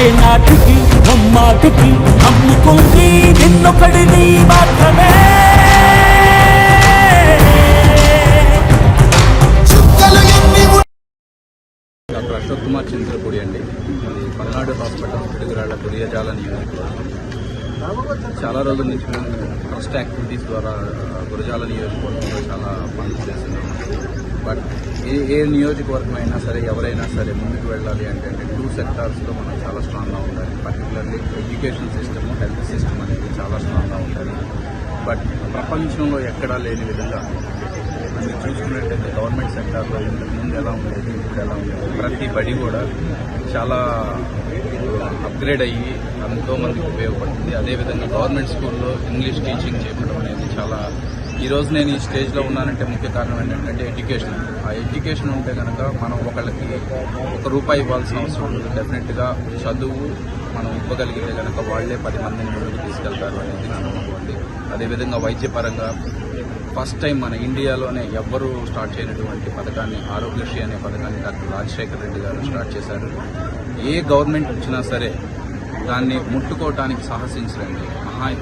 ఏ నాటికి నమ్మాటికి నమ్ముకుంది నిన్నొకడిని మాత్రమే. డాక్టర్ అశోక్ కుమార్ చంద్రపూడి అండి. పల్నాడు హాస్పిటల్ పిడుగురాళ్ళ గురియజాల నియోజకవర్గం. చాలా రోజుల నుంచి మేము ట్రస్ట్ యాక్టివిటీస్ ద్వారా గురజాల నియోజకవర్గంలో చాలా పనులు చేస్తున్నాం. బట్ ఏ ఏ నియోజకవర్గం అయినా సరే ఎవరైనా సరే ముందుకు వెళ్ళాలి అంటే అంటే టూ సెక్టార్స్లో మనం చాలా స్ట్రాంగ్గా ఉండాలి. Particularly education system health system అనేది చాలా స్ట్రాంగ్గా ఉండాలి. బట్ ప్రపంచంలో ఎక్కడా లేని విధంగా మీరు చూసుకున్నట్టయితే గవర్నమెంట్ సెక్టార్లో ఇంతకుముందు ఎలా ఉండేది ఇప్పుడు ఎలా ఉండేది? ప్రతి బడి కూడా చాలా uh, అప్గ్రేడ్ అయ్యి ఎంతోమందికి ఉపయోగపడుతుంది. అదేవిధంగా గవర్నమెంట్ స్కూల్లో ఇంగ్లీష్ టీచింగ్ చేయడం అనేది చాలా ఈ రోజు నేను ఈ స్టేజ్లో ఉన్నానంటే ముఖ్య కారణం ఏంటంటే ఎడ్యుకేషన్. ఆ ఎడ్యుకేషన్ ఉంటే కనుక మనం ఒకళ్ళకి ఒక రూపాయి ఇవ్వాల్సిన అవసరం ఉండదు డెఫినెట్గా చదువు మనం ఇవ్వగలిగితే కనుక వాళ్ళే పది మందిని ముందుకు తీసుకెళ్తారు అనేది నా నమ్మకం అండి. అదేవిధంగా వైద్యపరంగా ఫస్ట్ టైం మన ఇండియాలోనే ఎవ్వరూ స్టార్ట్ చేయనటువంటి పథకాన్ని ఆరోగ్యశ్రీ అనే పథకాన్ని డాక్టర్ రాజశేఖర రెడ్డి గారు స్టార్ట్ చేశారు. ఏ గవర్నమెంట్ వచ్చినా సరే దాన్ని ముట్టుకోవటానికి సాహసించరండి.